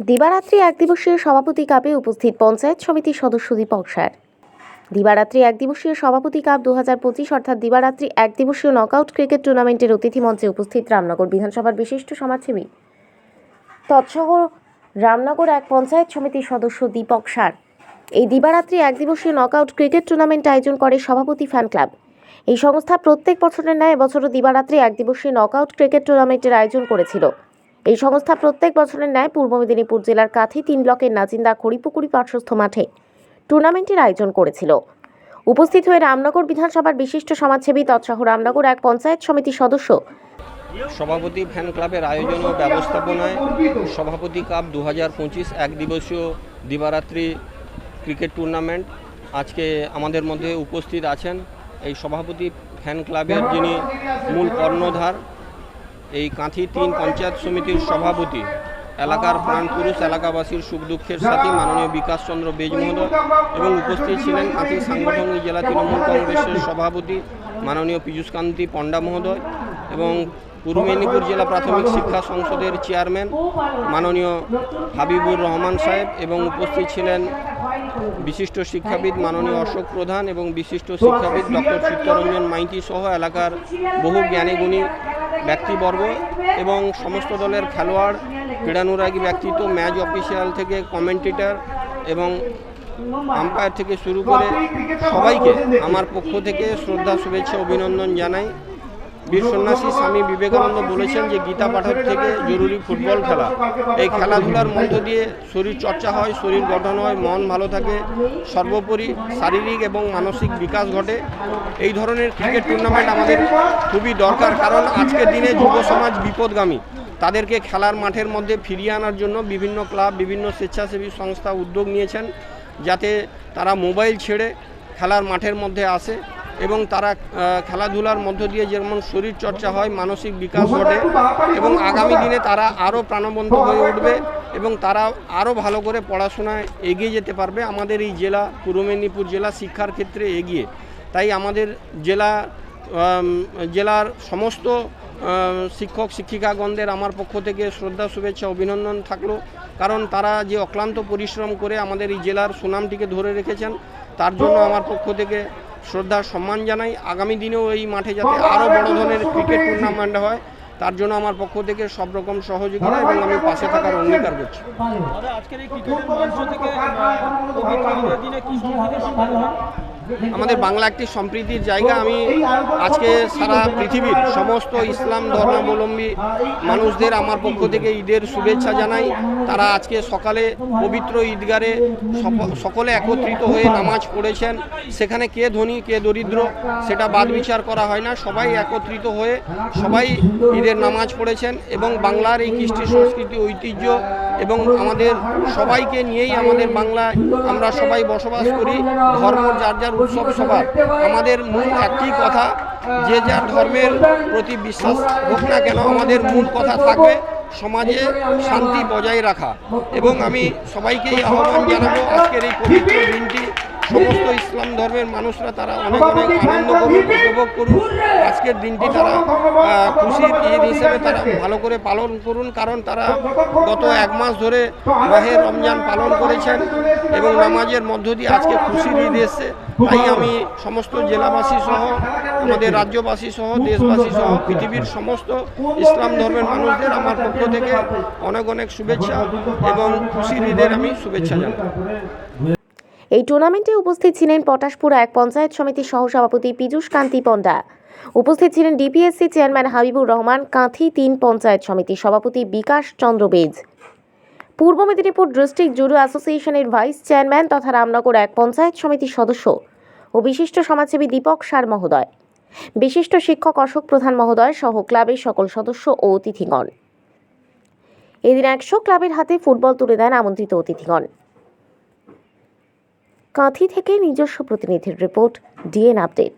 দিবারাত্রি এক দিবসীয় সভাপতি কাপে উপস্থিত পঞ্চায়েত সমিতির সদস্য দীপক স্যার। দিবারাত্রি এক দিবসীয় সভাপতি কাপ দু হাজার পঁচিশ অর্থাৎ দিবারাত্রি এক দিবসীয় নকআউট ক্রিকেট টুর্নামেন্টের অতিথি মঞ্চে উপস্থিত রামনগর বিধানসভার বিশিষ্ট সমাজসেবী। তৎসহ রামনগর এক পঞ্চায়েত সমিতির সদস্য দীপক সার এই দিবারাত্রি এক দিবসীয় নকআউট ক্রিকেট টুর্নামেন্ট আয়োজন করে সভাপতি ফ্যান ক্লাব এই সংস্থা প্রত্যেক বছরের ন্যায় এবছরও দিবারাত্রি এক দিবসীয় নকআউট ক্রিকেট টুর্নামেন্টের আয়োজন করেছিল। এই সংস্থা প্রত্যেক বছরের ন্যায় পূর্ব মেদিনীপুর জেলার কাথি তিন ব্লকের নাজিন্দা খড়িপুকুরি পার্শ্বস্থ মাঠে টুর্নামেন্টের আয়োজন করেছিল। উপস্থিত হয়ে রামনগর বিধানসভার বিশিষ্ট সমাজসেবী তৎসহ রামনগর এক পঞ্চায়েত সমিতির সদস্য। সভাপতি ফ্যান ক্লাবের আয়োজন ও ব্যবস্থাপনায় সভাপতি কাপ দু হাজার পঁচিশ এক দিবসীয় দিবারাত্রি ক্রিকেট টুর্নামেন্ট আজকে আমাদের মধ্যে উপস্থিত আছেন। এই সভাপতি ফ্যান ক্লাবের যিনি মূল কর্ণধার এই কাঁথি তিন পঞ্চায়েত সমিতির সভাপতি, এলাকার প্রাণপুরুষ এলাকাবাসীর সুখ দুঃখের সাথী মাননীয় বিকাশ চন্দ্র বেজ মহোদয় এবং উপস্থিত ছিলেন কাঁথি সাংগঠনিক জেলা তৃণমূল কংগ্রেসের সভাপতি মাননীয় পীযূষকান্তি পণ্ডা মহোদয় এবং পূর্ব মেদিনীপুর জেলা প্রাথমিক শিক্ষা সংসদের চেয়ারম্যান মাননীয় হাবিবুর রহমান সাহেব এবং উপস্থিত ছিলেন বিশিষ্ট শিক্ষাবিদ মাননীয় অশোক প্রধান এবং বিশিষ্ট শিক্ষাবিদ ডক্টর চিত্তরঞ্জন মাইতি সহ এলাকার বহু জ্ঞানীগুণী ব্যক্তিবর্গ এবং সমস্ত দলের খেলোয়াড়, ক্রীড়ানুরাগী ব্যক্তিত্ব ম্যাচ অফিসিয়াল থেকে কমেন্টেটার এবং আম্পায়ার থেকে শুরু করে সবাইকে আমার পক্ষ থেকে শ্রদ্ধা, শুভেচ্ছা, অভিনন্দন জানাই। বীর সন্ন্যাসী স্বামী বিবেকানন্দ বলেছেন যে গীতা পাঠক থেকে জরুরি ফুটবল খেলা। এই খেলাধুলার মধ্য দিয়ে শরীর চর্চা হয়, শরীর গঠন হয়, মন ভালো থাকে। সর্বোপরি শারীরিক এবং মানসিক বিকাশ ঘটে। এই ধরনের ক্রিকেট টুর্নামেন্ট আমাদের খুবই দরকার কারণ আজকের দিনে যুব সমাজ বিপদগামী। তাদেরকে খেলার মাঠের মধ্যে ফিরিয়ে আনার জন্য বিভিন্ন ক্লাব, বিভিন্ন স্বেচ্ছাসেবী সংস্থা উদ্যোগ নিয়েছেন যাতে তারা মোবাইল ছেড়ে খেলার মাঠের মধ্যে আসে। এবং তারা খেলাধুলার মধ্য দিয়ে যেমন শরীর চর্চা হয় মানসিক বিকাশ ঘটে এবং আগামী দিনে তারা আরও প্রাণবন্ত হয়ে উঠবে এবং তারা আরও ভালো করে পড়াশোনায় এগিয়ে যেতে পারবে আমাদের এই জেলা পূর্ব মেদিনীপুর জেলা শিক্ষার ক্ষেত্রে এগিয়ে। তাই আমাদের জেলা জেলার সমস্ত শিক্ষক শিক্ষিকাগণদের আমার পক্ষ থেকে শ্রদ্ধা শুভেচ্ছা অভিনন্দন থাকল। কারণ তারা যে অক্লান্ত পরিশ্রম করে আমাদের এই জেলার সুনামটিকে ধরে রেখেছেন তার জন্য আমার পক্ষ থেকে শ্রদ্ধা, সম্মান জানাই। আগামী দিনেও এই মাঠে যাতে আরও বড় ধরনের ক্রিকেট টুর্নামেন্ট হয়, তার জন্য আমার পক্ষ থেকে সব রকম সহযোগিতা এবং আমি পাশে থাকার অঙ্গীকার করছি। আমাদের বাংলা একটি সম্প্রীতির জায়গা। আমি আজকে সারা পৃথিবীর সমস্ত ইসলাম, ধর্মাবলম্বী মানুষদের আমার পক্ষ থেকে ঈদের শুভেচ্ছা জানাই। তারা আজকে সকালে পবিত্র ঈদগারে সকলে একত্রিত হয়ে নামাজ পড়েছেন। সেখানে কে ধনী, কে দরিদ্র, সেটা বাদ বিচার করা হয় না। সবাই একত্রিত হয়ে সবাই ঈদের নামাজ পড়েছেন এবং বাংলার এই কৃষ্টি সংস্কৃতি, ঐতিহ্য এবং আমাদের সবাইকে নিয়েই আমাদের বাংলায় আমরা সবাই বসবাস করি, ধর্ম যার যার উৎসব সবার। আমাদের মূল একটি কথা, যে যার ধর্মের প্রতি বিশ্বাস হোক না কেন, আমাদের মূল কথা থাকবে সমাজে শান্তি বজায় রাখা। এবং আমি সবাইকেই আহ্বান জানাব আজকের এই পবিত্র দিনটি। সমস্ত ইসলাম ধর্মের মানুষরা তারা অনেক অনেক আনন্দ করুন উপভোগ করুন আজকের দিনটি তারা খুশির ঈদ হিসেবে তারা ভালো করে পালন করুন কারণ তারা গত এক মাস ধরে মাহে রমজান পালন করেছেন এবং নামাজের মধ্য দিয়ে আজকে খুশির ঈদ এসছে। তাই আমি সমস্ত জেলাবাসী সহ আমাদের রাজ্যবাসী সহ দেশবাসী সহ পৃথিবীর সমস্ত ইসলাম ধর্মের মানুষদের আমার পক্ষ থেকে অনেক অনেক শুভেচ্ছা এবং খুশির ঈদের আমি শুভেচ্ছা জানাই। এই টুর্নামেন্টে উপস্থিত ছিলেন পটাশপুর এক পঞ্চায়েত সমিতির সহসভাপতি পীযূষ কান্তি পণ্ডা। উপস্থিত ছিলেন ডিপিএসসি চেয়ারম্যান হাবিবুর রহমান, কাঁথি তিন পঞ্চায়েত সমিতির সভাপতি বিকাশ চন্দ্র বেজ। পূর্ব মেদিনীপুর ডিস্ট্রিক্ট জুডো অ্যাসোসিয়েশনের ভাইস চেয়ারম্যান তথা রামনগর এক পঞ্চায়েত সমিতির সদস্য ও বিশিষ্ট সমাজসেবী দীপক সার মহোদয়। বিশিষ্ট শিক্ষক অশোক প্রধান মহোদয় সহ ক্লাবের সকল সদস্য ও অতিথিগণ। এদিন একশো ক্লাবের হাতে ফুটবল তুলে দেন আমন্ত্রিত অতিথিগণ। কাঁথি থেকে নিজস্ব প্রতিনিধির রিপোর্ট ডিএন আপডেট।